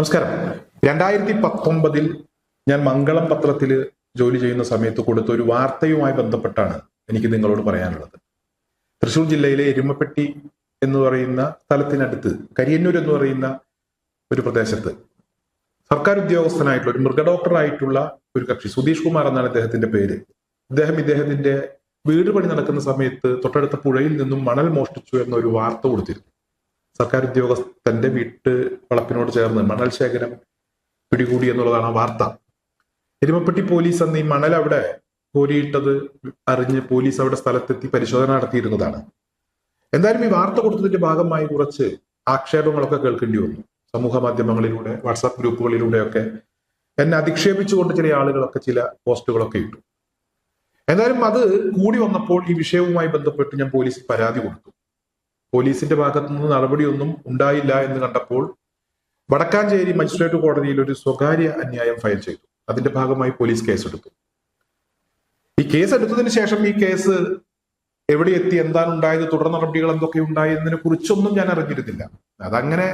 നമസ്കാരം. രണ്ടായിരത്തി പത്തൊമ്പതിൽ ഞാൻ മംഗളം പത്രത്തിൽ ജോലി ചെയ്യുന്ന സമയത്ത് കൊടുത്ത ഒരു വാർത്തയുമായി ബന്ധപ്പെട്ടാണ് എനിക്ക് നിങ്ങളോട് പറയാനുള്ളത്. തൃശൂർ ജില്ലയിലെ എരുമപ്പെട്ടി എന്ന് പറയുന്ന സ്ഥലത്തിനടുത്ത് കരിയന്നൂർ എന്ന് പറയുന്ന ഒരു പ്രദേശത്ത് സർക്കാർ ഉദ്യോഗസ്ഥനായിട്ടുള്ള ഒരു മൃഗഡോക്ടറായിട്ടുള്ള ഒരു കക്ഷി സുധീഷ് കുമാർ എന്നാണ് അദ്ദേഹത്തിന്റെ പേര്. അദ്ദേഹം ഇദ്ദേഹത്തിന്റെ വീട് പണി നടക്കുന്ന സമയത്ത് തൊട്ടടുത്ത പുഴയിൽ നിന്നും മണൽ മോഷ്ടിച്ചു എന്നൊരു വാർത്ത കൊടുത്തിരുന്നു. സർക്കാർ ഉദ്യോഗസ്ഥന്റെ വീട്ട് വളപ്പിനോട് ചേർന്ന് മണൽ ശേഖരം പിടികൂടി എന്നുള്ളതാണ് ആ വാർത്ത. എരുമപ്പെട്ടി പോലീസ് അന്ന് ഈ മണൽ അവിടെ കോരിയിട്ടത് അറിഞ്ഞ് പോലീസ് അവിടെ സ്ഥലത്തെത്തി പരിശോധന നടത്തിയിരുന്നതാണ്. എന്തായാലും ഈ വാർത്ത കൊടുത്തതിന്റെ ഭാഗമായി കുറച്ച് ആക്ഷേപങ്ങളൊക്കെ കേൾക്കേണ്ടി വന്നു. സമൂഹ മാധ്യമങ്ങളിലൂടെ വാട്സാപ്പ് ഗ്രൂപ്പുകളിലൂടെയൊക്കെ എന്നെ അധിക്ഷേപിച്ചുകൊണ്ട് ചില ആളുകളൊക്കെ ചില പോസ്റ്റുകളൊക്കെ ഇട്ടു. എന്തായാലും അത് കൂടി വന്നപ്പോൾ ഈ വിഷയവുമായി ബന്ധപ്പെട്ട് ഞാൻ പോലീസിൽ പരാതി കൊടുത്തു. പോലീസിന്റെ ഭാഗത്തു നിന്ന് നടപടിയൊന്നും ഉണ്ടായില്ല എന്ന് കണ്ടപ്പോൾ വടക്കാഞ്ചേരി മജിസ്ട്രേറ്റ് കോടതിയിൽ ഒരു സ്വകാര്യ അന്യായം ഫയൽ ചെയ്തു. അതിന്റെ ഭാഗമായി പോലീസ് കേസെടുത്തു. ഈ കേസ് എടുത്തതിന് ശേഷം ഈ കേസ് എവിടെ എത്തി എന്താണ് ഉണ്ടായത് തുടർ നടപടികൾ എന്തൊക്കെ ഉണ്ടായി എന്നതിനെ കുറിച്ചൊന്നും ഞാൻ അറിഞ്ഞിരുന്നില്ല. അതങ്ങനെ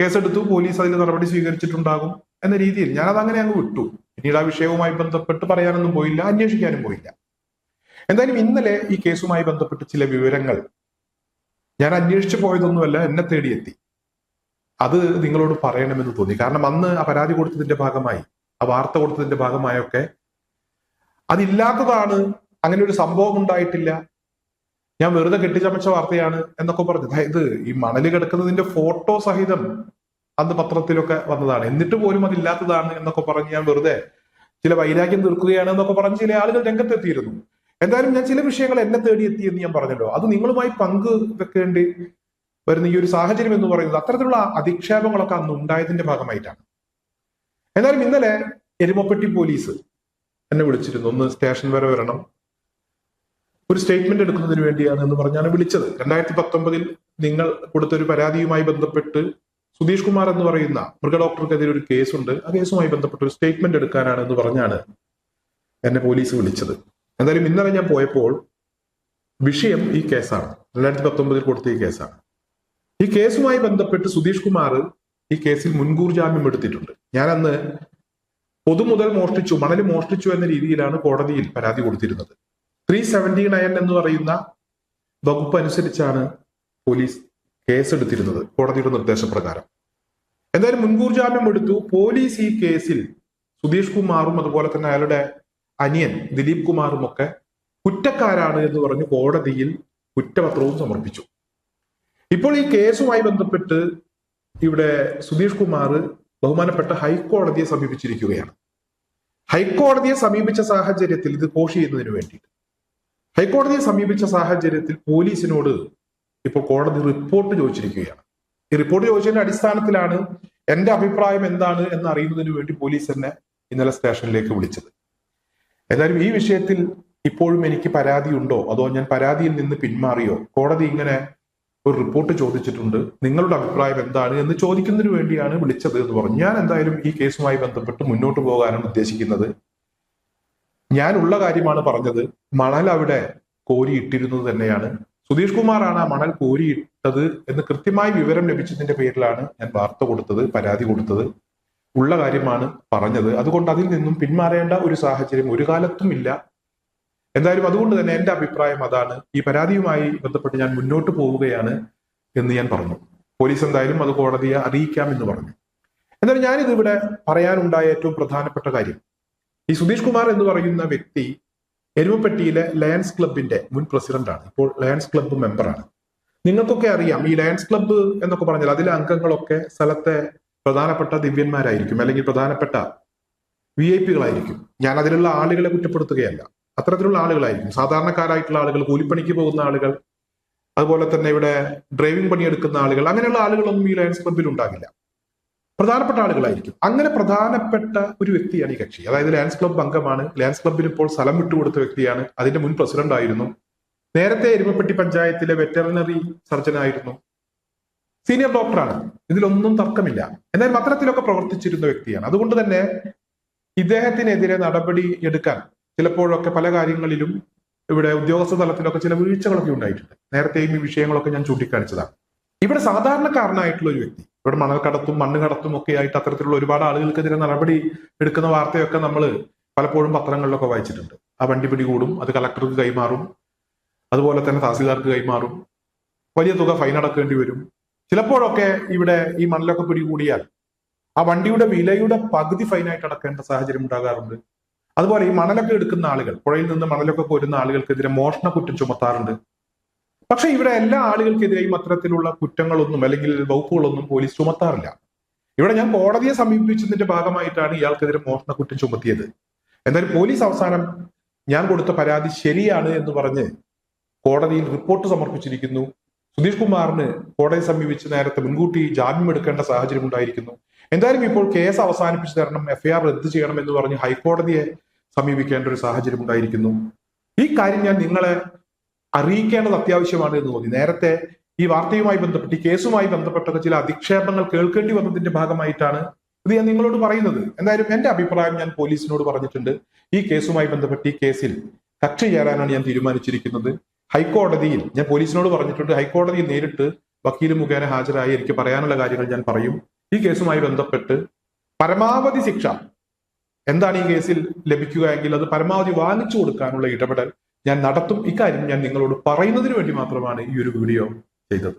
കേസെടുത്തു പോലീസ് അതിൽ നടപടി സ്വീകരിച്ചിട്ടുണ്ടാകും എന്ന രീതിയിൽ ഞാൻ അതങ്ങനെ അങ്ങ് വിട്ടു. പിന്നീട് ആ വിഷയവുമായി ബന്ധപ്പെട്ട് പറയാനൊന്നും പോയില്ല അന്വേഷിക്കാനും പോയില്ല. എന്തായാലും ഇന്നലെ ഈ കേസുമായി ബന്ധപ്പെട്ട് ചില വിവരങ്ങൾ ഞാൻ അന്വേഷിച്ചു പോയതൊന്നുമല്ല എന്നെ തേടിയെത്തി. അത് നിങ്ങളോട് പറയണമെന്ന് തോന്നി. കാരണം അന്ന് ആ പരാതി കൊടുത്തതിന്റെ ഭാഗമായി ആ വാർത്ത കൊടുത്തതിന്റെ ഭാഗമായൊക്കെ അതില്ലാത്തതാണ്. അങ്ങനെ ഒരു സംഭവം ഉണ്ടായിട്ടില്ല. ഞാൻ വെറുതെ കെട്ടിച്ചമച്ച വാർത്തയാണ് എന്നൊക്കെ പറഞ്ഞു. അതായത് ഈ മണൽ കിടക്കുന്നതിന്റെ ഫോട്ടോ സഹിതം അന്ന് പത്രത്തിലൊക്കെ വന്നതാണ്. എന്നിട്ട് പോലും അതില്ലാത്തതാണ് എന്നൊക്കെ പറഞ്ഞ് ഞാൻ വെറുതെ ചില വൈരാഗ്യം തീർക്കുകയാണ് എന്നൊക്കെ പറഞ്ഞ് ചില ആളുകൾ രംഗത്തെത്തിയിരുന്നു. എന്തായാലും ഞാൻ ചില വിഷയങ്ങൾ എന്നെ തേടി എത്തി എന്ന് ഞാൻ പറഞ്ഞല്ലോ. അത് നിങ്ങളുമായി പങ്ക് വെക്കേണ്ടി വരുന്ന ഈ ഒരു സാഹചര്യം എന്ന് പറയുന്നത് അത്തരത്തിലുള്ള അധിക്ഷേപങ്ങളൊക്കെ അന്ന് ഉണ്ടായതിന്റെ ഭാഗമായിട്ടാണ്. എന്നാലും ഇന്നലെ എരുമപ്പെട്ടി പോലീസ് എന്നെ വിളിച്ചിരുന്നു. ഒന്ന് സ്റ്റേഷൻ വരെ വരണം. ഒരു സ്റ്റേറ്റ്മെന്റ് എടുക്കുന്നതിന് വേണ്ടിയാണ് എന്ന് പറഞ്ഞാണ് വിളിച്ചത്. രണ്ടായിരത്തി പത്തൊമ്പതിൽ നിങ്ങൾ കൊടുത്തൊരു പരാതിയുമായി ബന്ധപ്പെട്ട് സുധീഷ് കുമാർ എന്ന് പറയുന്ന മൃഗഡോക്ടർക്കെതിരെ ഒരു കേസുണ്ട്. ആ കേസുമായി ബന്ധപ്പെട്ട് ഒരു സ്റ്റേറ്റ്മെന്റ് എടുക്കാനാണ് എന്ന് പറഞ്ഞാണ് എന്നെ പോലീസ് വിളിച്ചത്. എന്തായാലും ഇന്നലെ ഞാൻ പോയപ്പോൾ വിഷയം ഈ കേസാണ്. രണ്ടായിരത്തി പത്തൊമ്പതിൽ കൊടുത്ത ഈ കേസാണ്. ഈ കേസുമായി ബന്ധപ്പെട്ട് സുധീഷ് കുമാർ ഈ കേസിൽ മുൻകൂർ ജാമ്യം എടുത്തിട്ടുണ്ട്. ഞാൻ അന്ന് പൊതുമുതൽ മോഷ്ടിച്ചു മണൽ മോഷ്ടിച്ചു എന്ന രീതിയിലാണ് കോടതിയിൽ പരാതി കൊടുത്തിരുന്നത്. ത്രീ സെവന്റി നയൻ എന്ന് പറയുന്ന വകുപ്പ് അനുസരിച്ചാണ് പോലീസ് കേസെടുത്തിരുന്നത് കോടതിയുടെ നിർദ്ദേശപ്രകാരം. എന്തായാലും മുൻകൂർ ജാമ്യം എടുത്തു. പോലീസ് ഈ കേസിൽ സുധീഷ് കുമാറും അതുപോലെ തന്നെ അയാളുടെ അനിയൻ ദിലീപ് കുമാറും ഒക്കെ കുറ്റക്കാരാണ് എന്ന് പറഞ്ഞ് കോടതിയിൽ കുറ്റപത്രവും സമർപ്പിച്ചു. ഇപ്പോൾ ഈ കേസുമായി ബന്ധപ്പെട്ട് ഇവിടെ സുധീഷ് കുമാർ ബഹുമാനപ്പെട്ട ഹൈക്കോടതിയെ സമീപിച്ചിരിക്കുകയാണ്. ഹൈക്കോടതിയെ സമീപിച്ച സാഹചര്യത്തിൽ ഇത് കോഷ് ചെയ്യുന്നതിന് വേണ്ടിയിട്ട്. ഹൈക്കോടതിയെ സമീപിച്ച സാഹചര്യത്തിൽ പോലീസിനോട് ഇപ്പോൾ കോടതി റിപ്പോർട്ട് ചോദിച്ചിരിക്കുകയാണ്. ഈ റിപ്പോർട്ട് ചോദിച്ചതിന്റെ അടിസ്ഥാനത്തിലാണ് എന്റെ അഭിപ്രായം എന്താണ് എന്ന് അറിയുന്നതിന് വേണ്ടി പോലീസ് എന്നെ ഇന്നലെ സ്റ്റേഷനിലേക്ക് വിളിച്ചത്. എന്തായാലും ഈ വിഷയത്തിൽ ഇപ്പോഴും എനിക്ക് പരാതി ഉണ്ടോ അതോ ഞാൻ പരാതിയിൽ നിന്ന് പിന്മാറിയോ? കോടതി ഇങ്ങനെ ഒരു റിപ്പോർട്ട് ചോദിച്ചിട്ടുണ്ട്. നിങ്ങളുടെ അഭിപ്രായം എന്താണ് എന്ന് ചോദിക്കുന്നതിന് വേണ്ടിയാണ് വിളിച്ചത് എന്ന് പറഞ്ഞു. ഞാൻ എന്തായാലും ഈ കേസുമായി ബന്ധപ്പെട്ട് മുന്നോട്ട് പോകാനാണ് ഉദ്ദേശിക്കുന്നത്. ഞാൻ ഉള്ള കാര്യമാണ് പറഞ്ഞത്. മണൽ അവിടെ കോരിയിട്ടിരുന്നത് തന്നെയാണ്. സുധീഷ് കുമാറാണ് ആ മണൽ കോരിയിട്ടത് എന്ന് കൃത്യമായി വിവരം ലഭിച്ചതിന്റെ പേരിലാണ് ഞാൻ വാർത്ത കൊടുത്തത് പരാതി കൊടുത്തത്. ഉള്ള കാര്യമാണ് പറഞ്ഞത്. അതുകൊണ്ട് അതിൽ നിന്നും പിന്മാറേണ്ട ഒരു സാഹചര്യം ഒരു കാലത്തും ഇല്ല. എന്തായാലും അതുകൊണ്ട് തന്നെ എന്റെ അഭിപ്രായം അതാണ്. ഈ പരാതിയുമായി ബന്ധപ്പെട്ട് ഞാൻ മുന്നോട്ട് പോവുകയാണ് എന്ന് ഞാൻ പറഞ്ഞു. പോലീസ് എന്തായാലും അത് കോടതിയെ അറിയിക്കാം എന്ന് പറഞ്ഞു. എന്നാലും ഞാനിത് ഇവിടെ പറയാനുണ്ടായ ഏറ്റവും പ്രധാനപ്പെട്ട കാര്യം. ഈ സുധീഷ് കുമാർ എന്ന് പറയുന്ന വ്യക്തി എരുമപ്പെട്ടിയിലെ ലയൻസ് ക്ലബിന്റെ മുൻ പ്രസിഡന്റാണ് ഇപ്പോൾ ലയൻസ് ക്ലബ്ബ് മെമ്പറാണ്. നിങ്ങൾക്കൊക്കെ അറിയാം ഈ ലയൻസ് ക്ലബ്ബ് എന്നൊക്കെ പറഞ്ഞാൽ അതിലെ അംഗങ്ങളൊക്കെ സ്ഥലത്തെ പ്രധാനപ്പെട്ട ദിവ്യന്മാരായിരിക്കും അല്ലെങ്കിൽ പ്രധാനപ്പെട്ട വി ഐ പികളായിരിക്കും ഞാൻ അതിലുള്ള ആളുകളെ കുറ്റപ്പെടുത്തുകയല്ല. അത്തരത്തിലുള്ള ആളുകളായിരിക്കും. സാധാരണക്കാരായിട്ടുള്ള ആളുകൾ കൂലിപ്പണിക്ക് പോകുന്ന ആളുകൾ അതുപോലെ തന്നെ ഇവിടെ ഡ്രൈവിംഗ് പണിയെടുക്കുന്ന ആളുകൾ അങ്ങനെയുള്ള ആളുകളൊന്നും ഈ ലയൺസ് ക്ലബിൽ ഉണ്ടാകില്ല. പ്രധാനപ്പെട്ട ആളുകളായിരിക്കും. അങ്ങനെ പ്രധാനപ്പെട്ട ഒരു വ്യക്തിയാണ് ഈ കക്ഷി. അതായത് ലയൺസ് ക്ലബ് അംഗമാണ്. ലയൺസ് ക്ലബിന് ഇപ്പോൾ സ്ഥലം വിട്ടുകൊടുത്ത വ്യക്തിയാണ്. അതിന്റെ മുൻ പ്രസിഡന്റ് ആയിരുന്നു നേരത്തെ എരുമപ്പെട്ടി പഞ്ചായത്തിലെ വെറ്ററിനറി സർജൻ ആയിരുന്നു സീനിയർ ഡോക്ടറാണ് ഇതിലൊന്നും തർക്കമില്ല. എന്നാൽ അത്തരത്തിലൊക്കെ പ്രവർത്തിച്ചിരുന്ന വ്യക്തിയാണ്. അതുകൊണ്ട് തന്നെ ഇദ്ദേഹത്തിനെതിരെ നടപടി എടുക്കാൻ ചിലപ്പോഴൊക്കെ പല കാര്യങ്ങളിലും ഇവിടെ ഉദ്യോഗസ്ഥ തലത്തിലൊക്കെ ചില വീഴ്ചകളൊക്കെ ഉണ്ടായിട്ടുണ്ട്. നേരത്തെയും ഈ വിഷയങ്ങളൊക്കെ ഞാൻ ചൂണ്ടിക്കാണിച്ചതാണ്. ഇവിടെ സാധാരണക്കാരനായിട്ടുള്ള ഒരു വ്യക്തി ഇവിടെ മണൽ കടത്തും മണ്ണ് കടത്തും ഒക്കെ ആയിട്ട് അത്തരത്തിലുള്ള ഒരുപാട് ആളുകൾക്കെതിരെ നടപടി എടുക്കുന്ന വാർത്തയൊക്കെ നമ്മൾ പലപ്പോഴും പത്രങ്ങളിലൊക്കെ വായിച്ചിട്ടുണ്ട്. ആ വണ്ടി പിടികൂടും അത് കളക്ടർക്ക് കൈമാറും അതുപോലെ തന്നെ തഹസിൽദാർക്ക് കൈമാറും. വലിയ തുക ഫൈൻ അടക്കേണ്ടി വരും. ചിലപ്പോഴൊക്കെ ഇവിടെ ഈ മണലൊക്കെ പിടികൂടിയാൽ ആ വണ്ടിയുടെ വിലയുടെ പകുതി ഫൈനായിട്ട് അടക്കേണ്ട സാഹചര്യം ഉണ്ടാകാറുണ്ട്. അതുപോലെ ഈ മണലൊക്കെ എടുക്കുന്ന ആളുകൾ പുഴയിൽ നിന്ന് മണലൊക്കെ കോരുന്ന ആളുകൾക്കെതിരെ മോഷണ കുറ്റം ചുമത്താറുണ്ട്. പക്ഷെ ഇവിടെ എല്ലാ ആളുകൾക്കെതിരെയും അത്തരത്തിലുള്ള കുറ്റങ്ങളൊന്നും അല്ലെങ്കിൽ വകുപ്പുകളൊന്നും പോലീസ് ചുമത്താറില്ല. ഇവിടെ ഞാൻ കോടതിയെ സമീപിച്ചതിന്റെ ഭാഗമായിട്ടാണ് ഇയാൾക്കെതിരെ മോഷണ കുറ്റം ചുമത്തിയത്. എന്തായാലും പോലീസ് അവസാനം ഞാൻ കൊടുത്ത പരാതി ശരിയാണ് എന്ന് പറഞ്ഞ് കോടതിയിൽ റിപ്പോർട്ട് സമർപ്പിച്ചിരിക്കുന്നു. സുധീഷ് കുമാറിന് കോടതിയെ സമീപിച്ച് നേരത്തെ മുൻകൂട്ടി ജാമ്യം എടുക്കേണ്ട സാഹചര്യം ഉണ്ടായിരിക്കുന്നു. എന്തായാലും ഇപ്പോൾ കേസ് അവസാനിപ്പിച്ചു തരണം എഫ്ഐആർ റദ്ദ് ചെയ്യണം എന്ന് പറഞ്ഞ് ഹൈക്കോടതിയെ സമീപിക്കേണ്ട ഒരു സാഹചര്യം ഉണ്ടായിരിക്കുന്നു. ഈ കാര്യം ഞാൻ നിങ്ങളെ അറിയിക്കേണ്ടത് അത്യാവശ്യമാണ് എന്ന് തോന്നി. നേരത്തെ ഈ വാർത്തയുമായി ബന്ധപ്പെട്ട് ഈ കേസുമായി ബന്ധപ്പെട്ട ചില അധിക്ഷേപങ്ങൾ കേൾക്കേണ്ടി വന്നതിന്റെ ഭാഗമായിട്ടാണ് ഇത് ഞാൻ നിങ്ങളോട് പറയുന്നത്. എന്തായാലും എന്റെ അഭിപ്രായം ഞാൻ പോലീസിനോട് പറഞ്ഞിട്ടുണ്ട്. ഈ കേസുമായി ബന്ധപ്പെട്ട് ഈ കേസിൽ കക്ഷി ചേരാനാണ് ഞാൻ തീരുമാനിച്ചിരിക്കുന്നത്. ഹൈക്കോടതിയിൽ ഞാൻ പോലീസിനോട് പറഞ്ഞിട്ടുണ്ട് ഹൈക്കോടതിയിൽ നേരിട്ട് വക്കീൽ മുഖേന ഹാജരായി എനിക്ക് പറയാനുള്ള കാര്യങ്ങൾ ഞാൻ പറയും. ഈ കേസുമായി ബന്ധപ്പെട്ട് പരമാവധി ശിക്ഷ എന്താണ് ഈ കേസിൽ ലഭിക്കുക എങ്കിൽ അത് പരമാവധി വാങ്ങിച്ചു കൊടുക്കാനുള്ള ഇടപെടൽ ഞാൻ നടത്തും. ഇക്കാര്യം ഞാൻ നിങ്ങളോട് പറയുന്നതിന് വേണ്ടി മാത്രമാണ് ഈ ഒരു വീഡിയോ ചെയ്തത്.